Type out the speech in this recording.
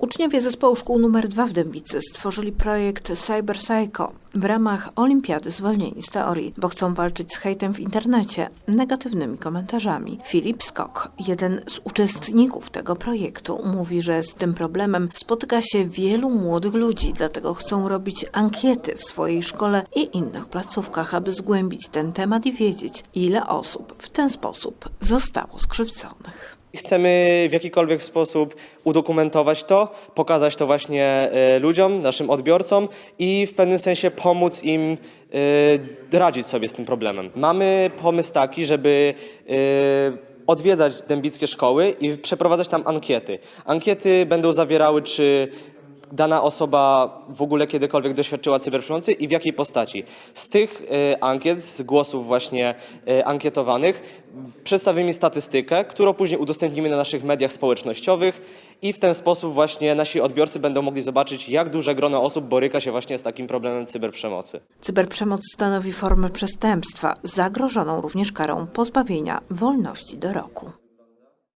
Uczniowie zespołu szkół nr 2 w Dębicy stworzyli projekt Cyber Psycho w ramach Olimpiady Zwolnieni z Teorii, bo chcą walczyć z hejtem w internecie, negatywnymi komentarzami. Filip Skok, jeden z uczestników tego projektu, mówi, że z tym problemem spotyka się wielu młodych ludzi, dlatego chcą robić ankiety w swojej szkole i innych placówkach, aby zgłębić ten temat i wiedzieć, ile osób w ten sposób zostało skrzywdzonych. Chcemy w jakikolwiek sposób udokumentować to, pokazać to właśnie e, ludziom, naszym odbiorcom i w pewnym sensie pomóc im e, radzić sobie z tym problemem. Mamy pomysł taki, żeby e, odwiedzać dębickie szkoły i przeprowadzać tam ankiety. Ankiety będą zawierały, czy dana osoba w ogóle kiedykolwiek doświadczyła cyberprzemocy i w jakiej postaci. Z tych e, ankiet, z głosów właśnie e, ankietowanych przedstawimy statystykę, którą później udostępnimy na naszych mediach społecznościowych i w ten sposób właśnie nasi odbiorcy będą mogli zobaczyć, jak duże grono osób boryka się właśnie z takim problemem cyberprzemocy. Cyberprzemoc stanowi formę przestępstwa, zagrożoną również karą pozbawienia wolności do roku.